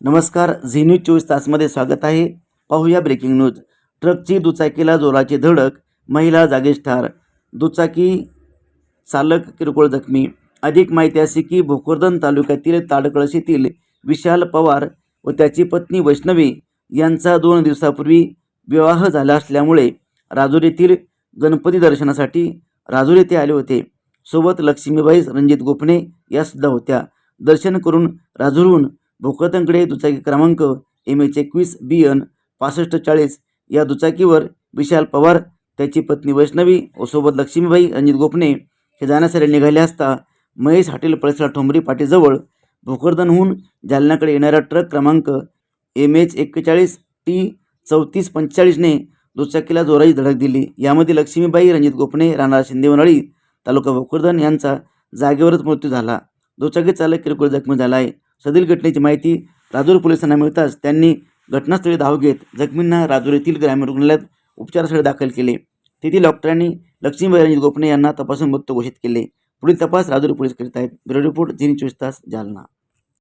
नमस्कार Zee news चोवीस तासमध्ये स्वागत आहे. पाहूया ब्रेकिंग न्यूज ट्रकची दुचाकीला जोराची धडक महिला जागीच ठार दुचाकी चालक किरकोळ जखमी. अधिक माहिती अशी की भोकरदन तालुक्यातील ताडकळशीतील विशाल पवार व त्याची पत्नी वैष्णवी यांचा दोन दिवसापूर्वी विवाह झाला असल्यामुळे राजुरीतील गणपती दर्शनासाठी राजूर येथे आले होते. सोबत लक्ष्मीबाई रणजित गोपणे यासुद्धा होत्या. दर्शन करून राजूरहून भोकरदनकडे दुचाकी क्रमांक एम एच एकवीस बी एन पासष्ट चाळीस या दुचाकीवर विशाल पवार त्याची पत्नी वैष्णवी व सोबत लक्ष्मीबाई रणजित गोपणे हे जाण्यासाठी निघाले असता महेश हॉटेल पळसला ठोंबरी पाटीजवळ भोकरदनहून जालन्याकडे येणारा ट्रक क्रमांक एम एच एक्केचाळीस टी चौतीस पंचेचाळीसने दुचाकीला जोराची धडक दिली. यामध्ये लक्ष्मीबाई रणजित गोपणे राहणार शिंदेवनाळी तालुका भोकरदन यांचा जागेवरच मृत्यू झाला. दुचाकी चालक किरकोळ जखमी झाला आहे. सदील घटनेची माहिती राजूर पोलिसांना मिळताच त्यांनी घटनास्थळी धाव घेत जखमींना राजूर येथील ग्रामीण रुग्णालयात उपचारासाठी दाखल केले. तेथील डॉक्टरांनी लक्ष्मीबाई रणजित गोपणे यांना तपासून मुक्त घोषित केले. पुढील तपास राजूर पोलीस करीत आहेत. ब्युरो रिपोर्ट जिनी चोवीस तास जालना.